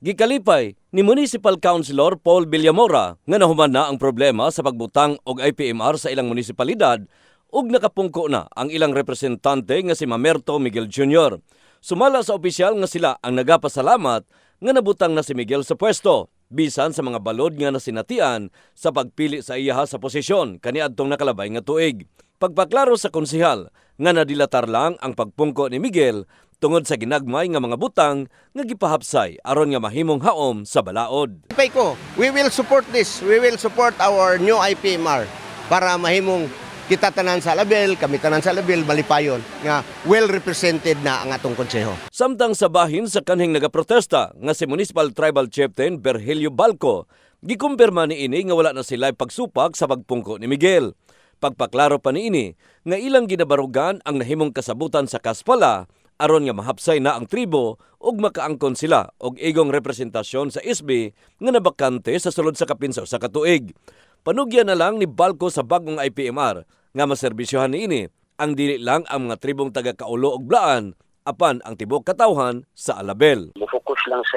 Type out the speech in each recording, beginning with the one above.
Gikalipay ni Municipal Councilor Paul Villamora nga nahuman na ang problema sa pagbutang og IPMR sa ilang munisipalidad ug nakapungko na ang ilang representante nga si Mamerto Miguel Jr. Sumala sa opisyal nga sila ang nagapasalamat nga nabutang na si Miguel sa pwesto bisan sa mga balod nga nasinatian sa pagpili sa iya sa posisyon kaniadtong nakalabay nga tuig. Pagpaklaro sa konsihal nga nadilatar lang ang pagpungko ni Miguel tungod sa ginagmay nga mga butang nga gipahapsay aron nga mahimong haom sa balaod. Pay ko, we will support this. We will support our new IPMR para mahimong kita tanan sa label, kami tanan sa label, malipayon nga well represented na ang atong konseho. Samtang sa bahin sa kanhing nagaprotesta nga si Municipal Tribal Chieftain Berhelio Balco, gikumpirma ni ini nga wala na sila pagsupak sa pagpungko ni Miguel. Pagpaklaro pa ni ini nga ilang ginabarugan ang nahimong kasabutan sa Kaspala aron nga mahapsay na ang tribo ug makaangkon sila og igong representasyon sa ISB nga nabakante sa sulod sa kapinsaw sa katuig. Panugyan na lang ni Balco sa bagong IPMR nga maserbisyohan ni ini ang dili lang ang mga tribong taga Kaulo ug Blaan apan ang tibok katawhan sa Alabel. Mufocus lang sa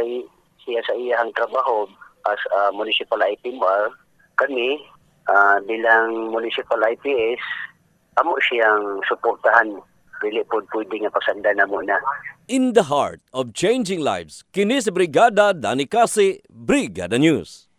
siya sa iyang trabaho as a municipal IPMR. Kami, ah, bilang municipal IPS, amo siyang suportahan. Dili po pwede nga pasanda na muna. In the heart of changing lives, kini si Brigada Dani Kasi, Brigada News.